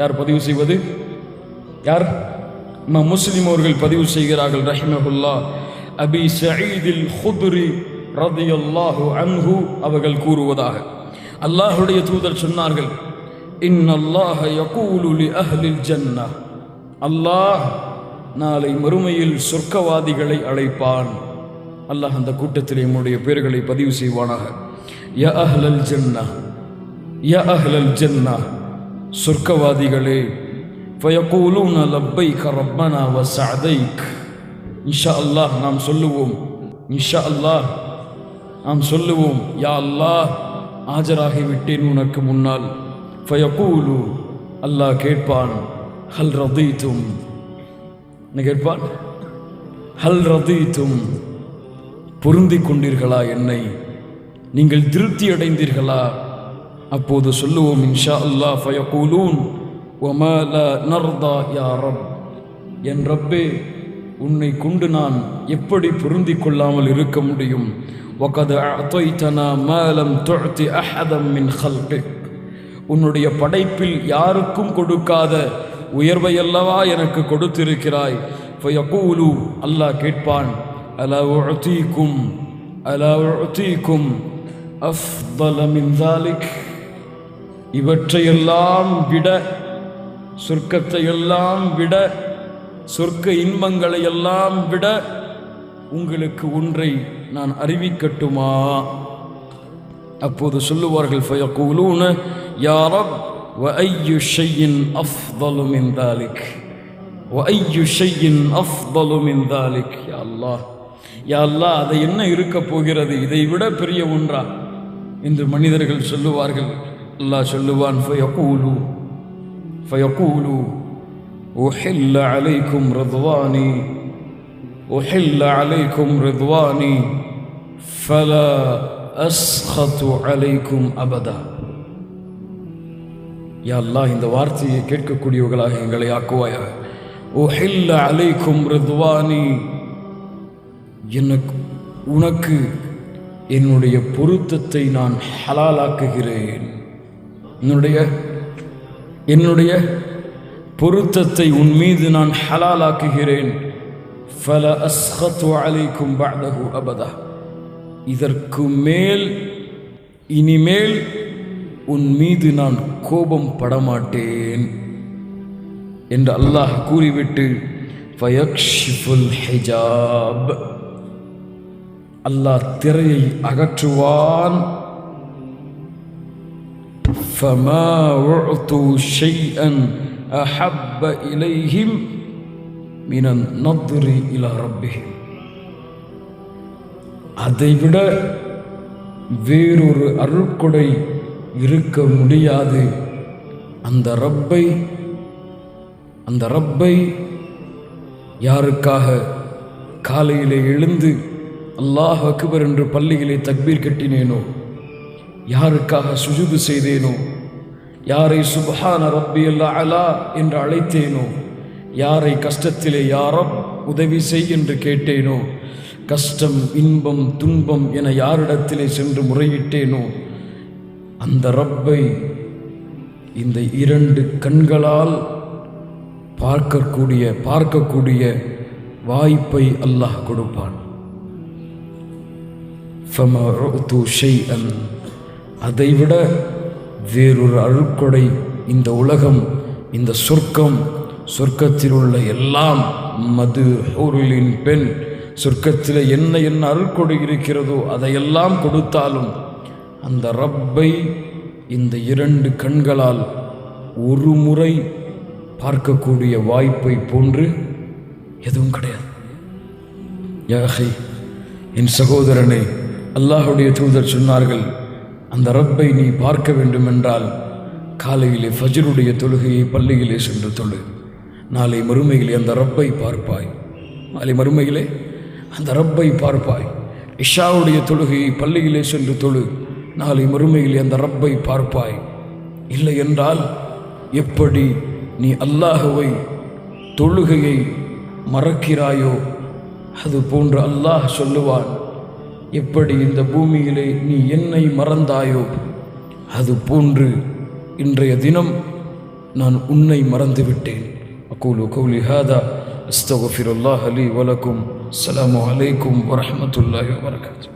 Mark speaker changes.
Speaker 1: யார் பதிவு செய்வது? யார்? நம்ம முஸ்லிம் அவர்கள் பதிவு செய்கிறார்கள் ரஹிமகுல்லா அபி சயீதில் ஹுதுரி ரதியல்லாஹு அன்ஹு அவர்கள் கூறுவதாக. அல்லாஹுடைய தூதர் சொன்னார்கள் இன்னல்லாஹ யகூலு லி அஹ்லில் ஜன்னா அல்லாஹ் நாளை மறுமையில் சொர்க்கவாதிகளை அழைப்பான். அல்லாஹ் அந்த கூட்டத்தில் என்னுடைய பேர்களை பதிவு செய்வானாக. ய அஹ்லல் ஜன்னா ய அஹ்லல் ஜன்னா சொர்க்கவாதிகளே ஃபயகூலூன லப்பைக ரப்பனா வ சஅதைக் இன்ஷா அல்லாஹ் நாம் சொல்லுவோம். இன்ஷா அல்லாஹ் நாம் சொல்லுவோம். யா அல்லாஹ் ஆஜராகி விட்டேன் உனக்கு முன்னால். ஃபயக்கூலு அல்லாஹ் கேட்பான் ஹல் ரதீதும். என்ன கேட்பான்? ஹல் ரதீதும். பொருந்தி கொண்டீர்களா என்னை? நீங்கள் திருப்தி அடைந்தீர்களா அப்போது சொல்லுவோம் இன்ஷா அல்லா ஃபயகூலூன் ஒமல நர்தா யா ரப். என் ரப்பே உன்னை கொண்டு நான் எப்படி பொருந்தி கொள்ளாமல் இருக்க முடியும்? ஒகது அத்தொய்தனா மேலம் தொழுத்தி அஹதம் மின் ஹல்பிக் உன்னுடைய படைப்பில் யாருக்கும் கொடுக்காத உயர்வை அல்லவா எனக்கு கொடுத்திருக்கிறாய்? ஃபயகூலு அல்லாஹ் கேட்பான். அல உழத்தீக்கும் அல உழத்தீக்கும் அஃப்தல மின் தாலிக் இவற்றையெல்லாம் விட சொர்க்கத்தை எல்லாம் விட சொர்க்க இன்பங்களை எல்லாம் விட உங்களுக்கு ஒன்றை நான் அறிவிக்கட்டுமா அப்போது சொல்லுவார்கள் ஃபயகூலூன யா ரப் وأي شيء أفضل من ذلك وأي شيء أفضل من ذلك يا الله யா அல்லாஹ் அது என்ன இருக்க போகிறது இதை விட பெரிய ஒன்றா என்று மனிதர்கள் சொல்லுவார்கள் அல்லாஹ் சொல்லுவான் ஃபயகூலு ஃபயகூலு أحل عليكم رضواني أحل عليكم رضواني فلا أسخط عليكم أبدا யா அல்லாஹ் இந்த வார்த்தையை கேட்கக்கூடியவர்களாக எங்களை ஆக்குவாயாக உஹில்ல அலைக்கும் ரித்வானி எனக்கு உனக்கு என்னுடைய பொருத்தத்தை நான் ஹலாலாக்குகிறேன் என்னுடைய என்னுடைய பொருத்தத்தை உன் மீது நான் ஹலாலாக்குகிறேன். ஃபல அஸ்ஹத்து அலைக்கும் பஅதஹு அபதா. இதற்கு மேல் இனிமேல் உன் மீது நான் கோபம் படமாட்டேன் என்று அல்லாஹ் கூறிவிட்டு ஃபயக்ஷிஃபுல் ஹிஜாப். அல்லாஹ் திரையை அகற்றுவான். فما أعطوا شيئا أحب إليهم من النظر إلى ربهم அதைவிட வேறொரு அருட்கொடை இருக்க முடியாது அந்த ரப்பை அந்த ரப்பை யாருக்காக காலையிலே எழுந்து அல்லாஹ் அக்பர் என்று பள்ளியிலே தக்பீர் கட்டினேனோ யாருக்காக சுஜுது செய்தேனோ யாரை சுபஹான ரப்பி அலா என்று அழைத்தேனோ யாரை கஷ்டத்திலே யாரப் உதவி செய் என்று கேட்டேனோ கஷ்டம் இன்பம் துன்பம் என யாரிடத்திலே சென்று முறையிட்டேனோ அந்த ரப்பை இந்த இரண்டு கண்களால் பார்க்கக்கூடிய பார்க்கக்கூடிய வாய்ப்பை அல்லாஹ் கொடுப்பான் فَمَا أُعْطُوا شَيْئًا அதைவிட வேறொரு அருட்கொடை இந்த உலகம் இந்த சொர்க்கம். சொர்க்கத்தில் உள்ள எல்லாம் மது ஊரிலின் பெண். சொர்க்கத்தில் என்ன என்ன அருள்கொடை இருக்கிறதோ அதையெல்லாம் கொடுத்தாலும் அந்த ரப்பை இந்த இரண்டு கண்களால் ஒரு முறை பார்க்கக்கூடிய வாய்ப்பை போன்று எதுவும் கிடையாது. யாகை என் சகோதரனே அல்லாஹுடைய தூதர் சொன்னார்கள் அந்த ரப்பை நீ பார்க்க வேண்டுமென்றால் காலையிலே ஃபஜ்ருடைய தொழுகையை பள்ளியிலே சென்று தொழு. நாளை மறுமையிலே அந்த ரப்பை பார்ப்பாய். நாளை மறுமையிலே அந்த ரப்பை பார்ப்பாய். இஷாவுடைய தொழுகையை பள்ளியிலே சென்று தொழு. நாளை மறுமையிலே அந்த ரப்பை பார்ப்பாய். இல்லை என்றால் எப்படி நீ அல்லாஹுவை தொழுகையை மறக்கிறாயோ? அது போன்று அல்லாஹ் சொல்லுவான் எப்படி இந்த பூமியிலே நீ என்னை மறந்தாயோ? அது போன்று இன்றைய தினம் நான் உன்னை மறந்து விட்டேன் அகூலு கௌலி ஹாதா அஸ்தகுஃபிருல்லாஹ் அலி வலக்கும் அஸ்லாம் வலைக்கும் வரமத்துல்லாஹி வரகாத்து